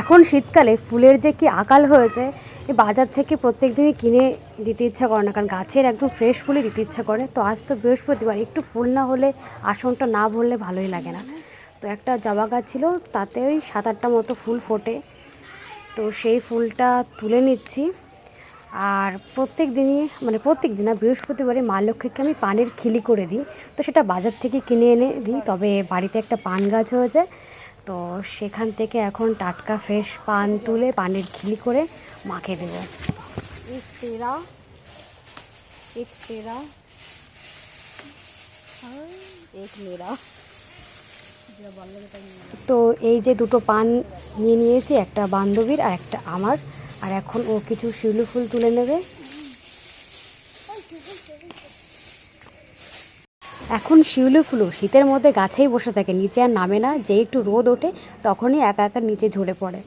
এখন শীতকালে ফুলের যে কি আকাল হয়েছে বাজার থেকে প্রত্যেক দিনই কিনে দিতে ইচ্ছা করে না, কারণ গাছের একদম ফ্রেশ ফুলই দিতে ইচ্ছা করে। তো আজ তো বৃহস্পতিবার, একটু ফুল না হলে আসনটা না ভরলে ভালোই লাগে না। তো একটা জবা গাছ ছিল, তাতে ওই সাত আটটা মতো ফুল ফোটে। তো সেই ফুলটা তুলে নিচ্ছি। আর প্রত্যেক দিনই মানে প্রত্যেক দিন না, বৃহস্পতিবারে মা লক্ষ্মীকে আমি পানের খিলি করে দিই। তো সেটা বাজার থেকে কিনে এনে দিই, তবে বাড়িতে একটা পান গাছ হয়েছে। তো সেখান থেকে এখন টাটকা ফ্রেশ পান তুলে পানের খিলি করে মাকে দেবো। এক তেরা এক তেরা এক মেরা তো এই যে দুটো পান নিয়ে নিয়েছি একটা বান্ধবীর আর একটা আমার আর এখন ও কিছু শিউলি ফুল তুলে নেবে। এখন শিউলি ফুলও শীতের মধ্যে গাছেই বসে থাকে, নিচে আর নামে না যে একটু রোদ ওঠে, তখনই একা একা নিচে ঝরে পড়ে।